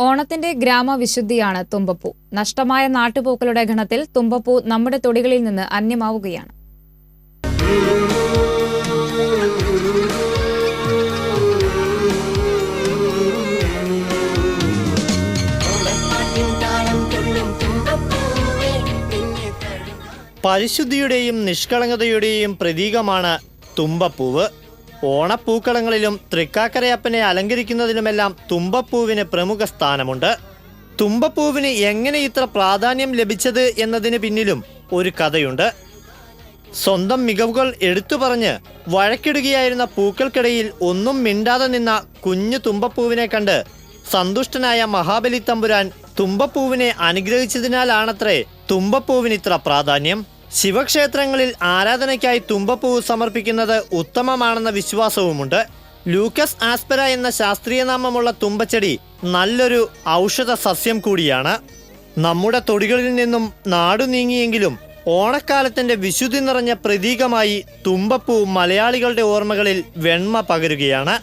ഓണത്തിന്റെ ഗ്രാമവിശുദ്ധിയാണ് തുമ്പപ്പൂ. നഷ്ടമായ നാട്ടുപൂക്കളുടെ ഗണത്തിൽ തുമ്പപ്പൂ നമ്മുടെ തൊടികളിൽ നിന്ന് അന്യമാവുകയാണ്. പരിശുദ്ധിയുടെയും നിഷ്കളങ്കതയുടെയും പ്രതീകമാണ് തുമ്പപ്പൂവ്. ഓണപ്പൂക്കളങ്ങളിലും തൃക്കാക്കരയപ്പനെ അലങ്കരിക്കുന്നതിലുമെല്ലാം തുമ്പപ്പൂവിന് പ്രമുഖ സ്ഥാനമുണ്ട്. തുമ്പപ്പൂവിന് എങ്ങനെ ഇത്ര പ്രാധാന്യം ലഭിച്ചത് എന്നതിന് പിന്നിലും ഒരു കഥയുണ്ട്. സ്വന്തം മികവുകൾ എടുത്തു പറഞ്ഞ് വഴക്കിടുകയായിരുന്ന പൂക്കൾക്കിടയിൽ ഒന്നും മിണ്ടാതെ നിന്ന കുഞ്ഞു തുമ്പപ്പൂവിനെ കണ്ട് സന്തുഷ്ടനായ മഹാബലി തമ്പുരാൻ തുമ്പപ്പൂവിനെ അനുഗ്രഹിച്ചതിനാലാണത്രേ തുമ്പപ്പൂവിന് ഇത്ര പ്രാധാന്യം. ശിവക്ഷേത്രങ്ങളിൽ ആരാധനയ്ക്കായി തുമ്പപ്പൂവ് സമർപ്പിക്കുന്നത് ഉത്തമമാണെന്ന വിശ്വാസവുമുണ്ട്. ലൂക്കസ് ആസ്പെര എന്ന ശാസ്ത്രീയ നാമമുള്ള തുമ്പച്ചെടി നല്ലൊരു ഔഷധ സസ്യം കൂടിയാണ്. നമ്മുടെ തൊടികളിൽ നിന്നും നാടു നീങ്ങിയെങ്കിലും ഓണക്കാലത്തിന്റെ വിശുദ്ധി നിറഞ്ഞ പ്രതീകമായി തുമ്പപ്പൂ മലയാളികളുടെ ഓർമ്മകളിൽ വെണ്മ പകരുകയാണ്.